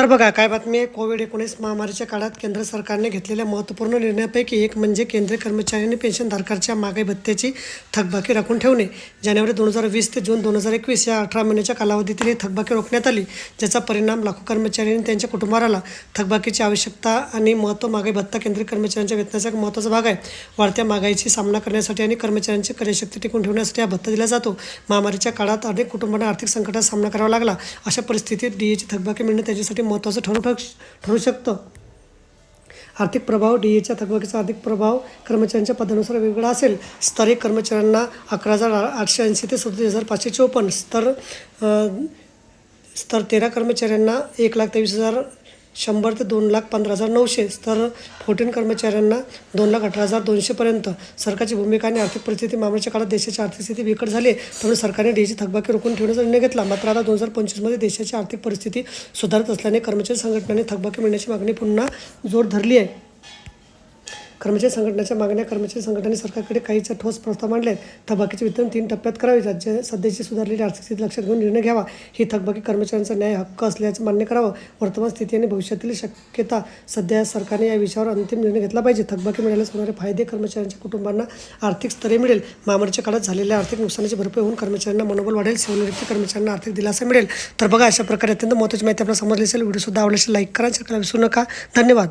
तर बघा काय बातमी आहे? कोविड एकोणीस महामारीच्या काळात केंद्र सरकारने घेतलेल्या महत्त्वपूर्ण निर्णयापैकी एक म्हणजे केंद्रीय कर्मचारी आणि पेन्शनधारकांच्या मागाई भत्त्याची थकबाकी राखून ठेवणे. जानेवारी दोन हजार वीस ते जून दोन हजार एकवीस या अठरा महिन्याच्या कालावधीतील ही थकबाकी रोखण्यात आली ज्याचा परिणाम लाखो कर्मचारी आणि त्यांच्या कुटुंबाला थकबाकीची आवश्यकता आणि महत्त्व मागाई भत्ता केंद्रीय कर्मचाऱ्यांच्या वेतनाचा एक महत्त्वाचा भाग आहे. वाढत्या महागाईची सामना करण्यासाठी आणि कर्मचाऱ्यांची कार्यशक्ती टिकून ठेवण्यासाठी हा भत्ता दिला जातो. महामारीच्या काळात अनेक कुटुंबांना आर्थिक संकटाचा सामना करावा लागला. अशा परिस्थितीत डीएची थकबाकी मिळणे त्याच्यासाठी महत्त्वाचं ठरू ठरू ठरू शकतं. आर्थिक प्रभाव डी एच्या थकबाकीचा आर्थिक प्रभाव कर्मचाऱ्यांच्या पदानुसार वेगवेगळा असेल. स्तरीय कर्मचाऱ्यांना अकरा हजार आठशे ऐंशी ते सदतीस हजार पाचशे चोपन्न. स्तर स्तर तेरा कर्मचाऱ्यांना एक लाख तेवीस हजार शंभर ते दोन लाख पंधरा हजार नऊशे. स्तर फोर्टीन कर्मचाऱ्यांना दोन लाख अठरा हजार दोनशेपर्यंत सरकारची भूमिका आणि आर्थिक परिस्थिती मामल्याच्या काळात देशाची आर्थिक स्थिती बिकट झाली. आहे त्यामुळे सरकारने डीची थकबाकी रोखून ठेवण्याचा निर्णय घेतला. मात्र आता दोन हजार पंचवीसमध्ये देशाची आर्थिक परिस्थिती सुधारत असल्याने कर्मचारी संघटनांनी थकबाकी मिळण्याची मागणी पुन्हा जोर धरली आहे. कर्मचारी संघटनेच्या मागण्या कर्मचारी संघटने सरकारकडे काहीचा ठोस प्रस्ताव मांडले थकबाकीचे वितरण तीन टप्प्यात करावे. राज्य सध्याची सुधारलेली आर्थिक स्थिती लक्षात घेऊन निर्णय घ्यावा. ही थकबाकी कर्मचाऱ्यांचा न्याय हक्क असल्याचं मान्य करावं. वर्तमान स्थिती आणि भविष्यातील शक्यता सध्या सरकारने या विषयावर अंतिम निर्णय घेतला पाहिजे. थकबाकी मिळाल्यास होणारे फायदे कर्मचाऱ्यांच्या कुटुंबांना आर्थिक स्तरे मिळेल. महामारीच्या काळात झालेल्या आर्थिक नुकसानाची भरपाई होऊन कर्मचाऱ्यांना मनोबल वाढेल. सेवानिवृत्ती कर्मचाऱ्यांना आर्थिक दिलासा मिळेल. तर बघा अशा प्रकारे अत्यंत महत्त्वाची माहिती आपल्याला समजली असेल. व्हिडिओ सुद्धा आवडल्यास लाईक करा शेअर विसरू नका. धन्यवाद.